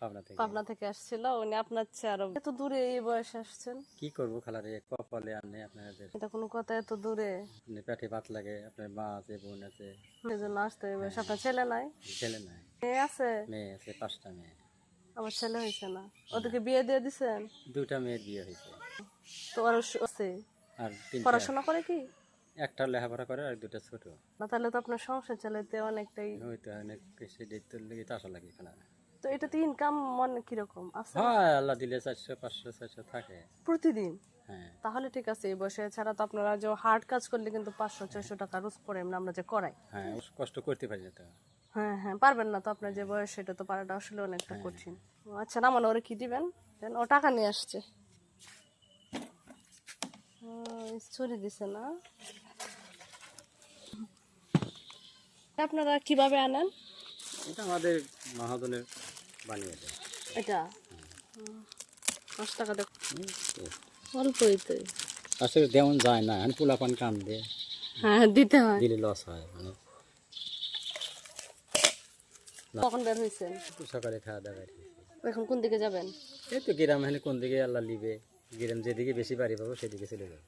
পাবনা থেকে। আসছিল উনি আপনার চেয়ে আরও এত দূরে এই বয়সে আসছেন। কি করব খালারে কপালে আনে আপনাদের। এটা কোনো কথা এত দূরে? আপনি পেটে ভাত লাগে আপনার মা আছে বোন আছে। আসতে এই বয়সে আপনার ছেলে নাই? ছেলে নাই। মেয়ে আছে? মেয়ে আছে পাঁচটা মেয়ে। আমার ছেলে হয়েছে না। ওদেরকে বিয়ে দিয়ে দিছেন? দুটা মেয়ের বিয়ে হয়েছে তো আরও আছে। আর পড়াশোনা করে কি? একটা লেখাপড়া করে আর দুটা ছোট। না তাহলে তো আপনার সংসার চালাইতে অনেকটাই ওই তো অনেক বেশি দায়িত্ব লেগে লাগে খালা তো এটা তো ইনকাম মনে কীরকম? আছে হয় আল্লাহ দিলে চারশো পাঁচশো চারশো থাকে। প্রতিদিন? হ্যাঁ। তাহলে ঠিক আছে এই বয়সে। ছাড়া তো আপনারা যে হার্ড কাজ করলে কিন্তু পাঁচশো ছয়শো টাকা রোজ এমনি আমরা যে করাই। হ্যাঁ কষ্ট করতে পারি তো। হ্যাঁ হ্যাঁ পারবেন না তো আপনার যে বয়স সেটা তো পারাটা আসলে অনেকটা কঠিন। আচ্ছা না মানে ওরে কি দিবেন? দেন ও টাকা নিয়ে আসছে। ছুরি দিছে না। আপনারা কীভাবে আনেন? এটা আমাদের মহাজনের বানিয়ে দেয়। এটা? পাঁচ টাকা দেখ। অল্পই তো। আসলে যেমন যায় না এখন পোলাপান কান দিয়ে। হ্যাঁ দিতে হয়। দিলে লস হয় মানে। কখন বের হয়েছেন একটু সকালে খাওয়া দাওয়া এখন কোন দিকে যাবেন? এই তো গ্রাম এখানে কোন দিকে আল্লাহ লিবে গ্রাম যেদিকে বেশি বাড়ি পাবো সেদিকে চলে যাব।